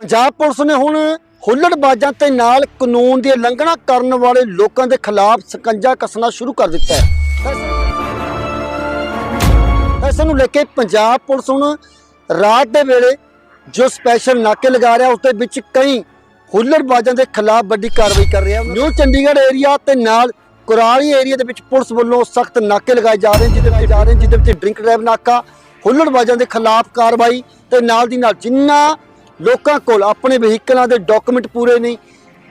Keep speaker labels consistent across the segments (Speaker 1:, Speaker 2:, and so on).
Speaker 1: Punjab police ਨੇ ਹੁਣ ਹੁੱਲੜਬਾਜ਼ਾਂ ਤੇ ਨਾਲ ਕਾਨੂੰਨ ਦੀ ਉਲੰਘਣਾ ਕਰਨ ਵਾਲੇ ਲੋਕਾਂ ਦੇ ਖਿਲਾਫ ਸਕੰਜਾ ਕੱਸਣਾ ਸ਼ੁਰੂ ਕਰ ਦਿੱਤਾ ਹੈ। ਇਸ ਨੂੰ ਲੈ ਕੇ ਪੰਜਾਬ ਪੁਲਿਸ ਹੁਣ ਰਾਤ ਦੇ ਵੇਲੇ ਜੋ ਸਪੈਸ਼ਲ ਨਾਕੇ ਲਗਾ ਰਿਹਾ, ਉਸ ਦੇ ਵਿੱਚ ਕਈ ਹੁੱਲੜਬਾਜ਼ਾਂ ਦੇ ਖਿਲਾਫ ਵੱਡੀ ਕਾਰਵਾਈ ਕਰ ਰਿਹਾ। ਨਿਊ ਚੰਡੀਗੜ੍ਹ ਏਰੀਆ ਤੇ ਨਾਲ ਕੁਰਾਲੀ ਏਰੀਆ ਦੇ ਵਿੱਚ ਪੁਲਿਸ ਵੱਲੋਂ ਸਖਤ ਨਾਕੇ ਲਗਾਏ ਜਾ ਰਹੇ ਜਿਹਦੇ ਵਿੱਚ ਜਾ ਰਹੇ ਜਿਹਦੇ ਵਿੱਚ ਡਰਿੰਕ ਡਰਾਈਵ ਨਾਕਾ ਹੁੱਲੜਬਾਜ਼ਾਂ ਦੇ ਖਿਲਾਫ ਕਾਰਵਾਈ ਤੇ ਨਾਲ ਦੀ ਨਾਲ ਜਿੰਨਾ ਲੋਕਾਂ ਕੋਲ ਆਪਣੇ ਵਹੀਕਲਾਂ ਦੇ ਡਾਕੂਮੈਂਟ ਪੂਰੇ ਨਹੀਂ,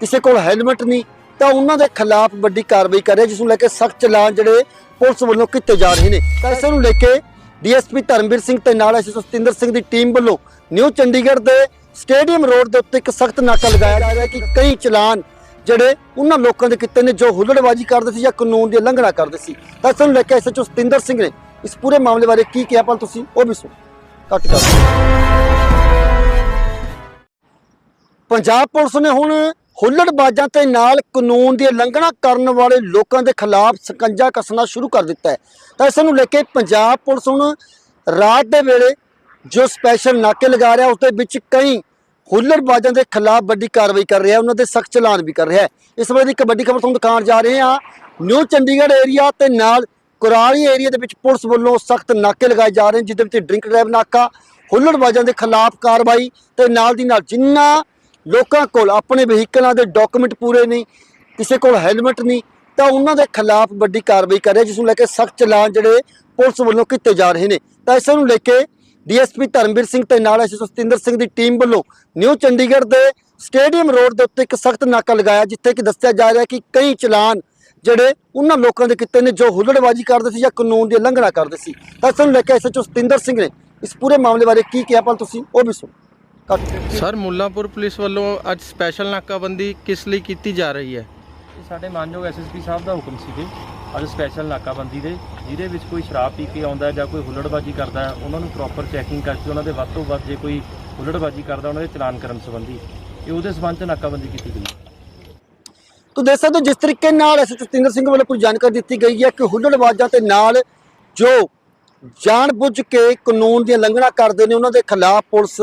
Speaker 1: ਕਿਸੇ ਕੋਲ ਹੈਲਮਟ ਨਹੀਂ, ਤਾਂ ਉਹਨਾਂ ਦੇ ਖਿਲਾਫ ਵੱਡੀ ਕਾਰਵਾਈ ਕਰ ਰਿਹਾ ਜਿਸ ਨੂੰ ਲੈ ਕੇ ਸਖਤ ਚਲਾਨ ਜਿਹੜੇ ਪੁਲਿਸ ਵੱਲੋਂ ਕੀਤੇ ਜਾ ਰਹੇ ਨੇ। ਤਾਂ ਇਸ ਨੂੰ ਲੈ ਕੇ ਡੀਐਸਪੀ ਧਰਮਵੀਰ ਸਿੰਘ ਤੇ ਨਾਲ ਐਸਐਸਓ ਸਤਿੰਦਰ ਸਿੰਘ ਦੀ ਟੀਮ ਵੱਲੋਂ ਨਿਊ ਚੰਡੀਗੜ੍ਹ ਦੇ ਸਟੇਡੀਅਮ ਰੋਡ ਦੇ ਉੱਤੇ ਇੱਕ ਸਖਤ ਨਾਕਾ ਲਗਾਇਆ ਜਾ ਰਿਹਾ ਕਿ ਕਈ ਚਲਾਨ ਜਿਹੜੇ ਉਹਨਾਂ ਲੋਕਾਂ ਦੇ ਕੀਤੇ ਨੇ, ਜੋ ਹੁੱਲੜਬਾਜ਼ੀ ਕਰਦੇ ਸੀ ਜਾਂ ਕਾਨੂੰਨ ਦੀ ਉਲੰਘਣਾ ਕਰਦੇ ਸੀ। ਤਾਂ ਇਸ ਨੂੰ ਲੈ ਕੇ ਐਸਐਚਓ ਸਤਿੰਦਰ ਸਿੰਘ ਨੇ ਇਸ ਪੂਰੇ ਮਾਮਲੇ ਬਾਰੇ ਕੀ ਕਿਹਾ ਪਰ ਤੁਸੀਂ ਉਹ ਵੀ ਸੁਣੋ। ਕੱਟ ਕਰ ਪੰਜਾਬ ਪੁਲਿਸ ਨੇ ਹੁਣ ਹੁੱਲੜਬਾਜ਼ਾਂ ਤੇ ਨਾਲ ਕਾਨੂੰਨ ਦੀ ਉਲੰਘਣਾ ਕਰਨ ਵਾਲੇ ਲੋਕਾਂ ਦੇ ਖਿਲਾਫ ਸਕੰਜਾ ਕੱਸਣਾ ਸ਼ੁਰੂ ਕਰ ਦਿੱਤਾ ਹੈ। ਤਾਂ ਇਸ ਨੂੰ ਲੈ ਕੇ ਪੰਜਾਬ ਪੁਲਿਸ ਹੁਣ ਰਾਤ ਦੇ ਵੇਲੇ ਜੋ ਸਪੈਸ਼ਲ ਨਾਕੇ ਲਗਾ ਰਿਹਾ, ਉਸ ਦੇ ਵਿੱਚ ਕਈ ਹੁੱਲੜਬਾਜ਼ਾਂ ਦੇ ਖਿਲਾਫ ਵੱਡੀ ਕਾਰਵਾਈ ਕਰ ਰਿਹਾ, ਉਹਨਾਂ ਦੇ ਸਖਤ ਚਲਾਨ ਵੀ ਕਰ ਰਿਹਾ ਹੈ। ਇਸ ਵੇਲੇ ਦੀ ਇੱਕ ਵੱਡੀ ਖਬਰ ਤੁਹਾਨੂੰ ਦਿਖਾਉਣ ਜਾ ਰਹੇ ਹਾਂ। ਨਿਊ ਚੰਡੀਗੜ੍ਹ ਏਰੀਆ ਤੇ ਨਾਲ ਕੁਰਾਲੀ ਏਰੀਆ ਦੇ ਵਿੱਚ ਪੁਲਿਸ ਵੱਲੋਂ ਸਖਤ ਨਾਕੇ ਲਗਾਏ ਜਾ ਰਹੇ ਨੇ, ਜਿਹਦੇ ਵਿੱਚ ਡਰਿੰਕ ਡਰਾਈਵ ਨਾਕਾ ਹੁੱਲੜਬਾਜ਼ਾਂ ਦੇ ਖਿਲਾਫ ਕਾਰਵਾਈ ਤੇ ਨਾਲ ਦੀ ਨਾਲ ਜਿੰਨਾ ਲੋਕਾਂ ਕੋਲ ਆਪਣੇ ਵਹੀਕਲਾਂ ਦੇ ਡਾਕੂਮੈਂਟ ਪੂਰੇ ਨਹੀਂ, ਕਿਸੇ ਕੋਲ ਹੈਲਮਟ ਨਹੀਂ, ਤਾਂ ਉਹਨਾਂ ਦੇ ਖਿਲਾਫ ਵੱਡੀ ਕਾਰਵਾਈ ਕਰ ਰਿਹਾ ਜਿਸ ਨੂੰ ਲੈ ਕੇ ਸਖਤ ਚਲਾਨ ਜਿਹੜੇ ਪੁਲਿਸ ਵੱਲੋਂ ਕੀਤੇ ਜਾ ਰਹੇ ਨੇ। ਤਾਂ ਇਸ ਨੂੰ ਲੈ ਕੇ ਡੀਐਸਪੀ ਧਰਮਵੀਰ ਸਿੰਘ ਤੇ ਨਾਲ ਐਸਐਸਓ ਸਤਿੰਦਰ ਸਿੰਘ ਦੀ ਟੀਮ ਵੱਲੋਂ ਨਿਊ ਚੰਡੀਗੜ੍ਹ ਦੇ ਸਟੇਡੀਅਮ ਰੋਡ ਦੇ ਉੱਤੇ ਇੱਕ ਸਖਤ ਨਾਕਾ ਲਗਾਇਆ, ਜਿੱਥੇ ਕਿ ਦੱਸਿਆ ਜਾ ਰਿਹਾ ਕਿ ਕਈ ਚਲਾਨ ਜਿਹੜੇ ਉਹਨਾਂ ਲੋਕਾਂ ਦੇ ਕੀਤੇ ਨੇ, ਜੋ ਹੁੱਲੜਬਾਜ਼ੀ ਕਰਦੇ ਸੀ ਜਾਂ ਕਾਨੂੰਨ ਦੀ ਉਲੰਘਣਾ ਕਰਦੇ ਸੀ। ਤਾਂ ਇਸ ਨੂੰ ਲੈ ਕੇ ਐਸਐਚਓ ਸਤਿੰਦਰ ਸਿੰਘ ਨੇ ਇਸ ਪੂਰੇ ਮਾਮਲੇ ਬਾਰੇ ਕੀ ਕਿਹਾ ਪਰ ਤੁਸੀਂ ਉਹ ਵੀ ਸੁਣੋ।
Speaker 2: ਸਰ ਮੁੱਲਾਂਪੁਰ ਪੁਲਿਸ ਵੱਲੋਂ ਅੱਜ ਸਪੈਸ਼ਲ ਨਾਕਾਬੰਦੀ ਕਿਸ ਲਈ ਕੀਤੀ ਜਾ ਰਹੀ ਹੈ?
Speaker 3: ਇਹ ਸਾਡੇ ਮਾਨਯੋਗ ਐਸਐਸਪੀ ਸਾਹਿਬ ਦਾ ਹੁਕਮ ਸੀਗੇ ਅੱਜ ਸਪੈਸ਼ਲ ਨਾਕਾਬੰਦੀ ਦੇ ਜਿਹਦੇ ਵਿੱਚ ਕੋਈ ਸ਼ਰਾਬ ਪੀ ਕੇ ਆਉਂਦਾ ਜਾਂ ਕੋਈ ਹੁੱਲੜਬਾਜੀ ਕਰਦਾ ਹੈ ਉਹਨਾਂ ਨੂੰ ਪ੍ਰੋਪਰ ਚੈਕਿੰਗ ਕਰਕੇ ਉਹਨਾਂ ਦੇ ਵੱਧ ਤੋਂ ਵੱਧ ਜੇ ਕੋਈ ਹੁੱਲੜਬਾਜੀ ਕਰਦਾ ਉਹਨਾਂ ਦੇ ਚਲਾਨ ਕਰਨ ਸੰਬੰਧੀ ਇਹ ਉਹਦੇ ਸਬੰਧ 'ਚ ਨਾਕਾਬੰਦੀ ਕੀਤੀ ਗਈ
Speaker 1: ਤੋ ਦੇਖ ਸਕਦੇ ਹੋ ਜਿਸ ਤਰੀਕੇ ਨਾਲ ਐਸਐਚਓ ਸਤਿੰਦਰ ਸਿੰਘ ਵੱਲੋਂ ਕੋਈ ਜਾਣਕਾਰੀ ਦਿੱਤੀ ਗਈ ਹੈ ਕਿ ਹੁੱਲੜਬਾਜ਼ਾਂ ਤੇ ਨਾਲ ਜੋ ਜਾਣਬੁੱਝ ਕੇ ਕਾਨੂੰਨ ਦੀ ਉਲੰਘਣਾ ਕਰਦੇ ਨੇ ਉਹਨਾਂ ਦੇ ਖਿਲਾਫ ਪੁਲਿਸ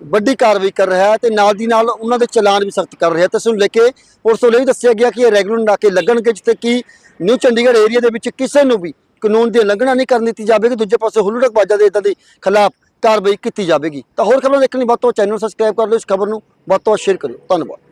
Speaker 1: ਵੱਡੀ ਕਾਰਵਾਈ ਕਰ ਰਿਹਾ ਹੈ ਤੇ ਨਾਲ ਦੀ ਨਾਲ ਉਹਨਾਂ ਦੇ ਚਲਾਨ ਵੀ ਸਖਤ ਕਰ ਰਿਹਾ ਹੈ। ਤੇ ਇਸ ਨੂੰ ਲੈ ਕੇ ਪੁਲਿਸ ਵੱਲੋਂ ਇਹ ਵੀ ਦੱਸਿਆ ਗਿਆ ਕਿ ਇਹ ਰੈਗੂਲਰ ਨਾਕੇ ਲੱਗਣਗੇ, ਜਿੱਥੇ ਕਿ ਨਿਊ ਚੰਡੀਗੜ੍ਹ ਏਰੀਆ ਦੇ ਵਿੱਚ ਕਿਸੇ ਨੂੰ ਵੀ ਕਾਨੂੰਨ ਦੀ ਉਲੰਘਣਾ ਨਹੀਂ ਕਰਨ ਦਿੱਤੀ ਜਾਵੇਗੀ। ਦੂਜੇ ਪਾਸੇ ਹੁੱਲੜਬਾਜ਼ਾਂ ਦੇ ਇਦਾਂ ਦੇ ਖਿਲਾਫ ਕਾਰਵਾਈ ਕੀਤੀ ਜਾਵੇਗੀ। ਤਾਂ ਹੋਰ ਖਬਰਾਂ ਦੇਖਣ ਲਈ ਵੱਧ ਤੋਂ ਚੈਨਲ ਸਬਸਕ੍ਰਾਈਬ ਕਰ ਲਓ। ਇਸ ਖਬਰ ਨੂੰ ਵੱਧ ਤੋਂ ਵੱਧ ਸ਼ੇਅਰ ਕਰਿਓ। ਧੰਨਵਾਦ।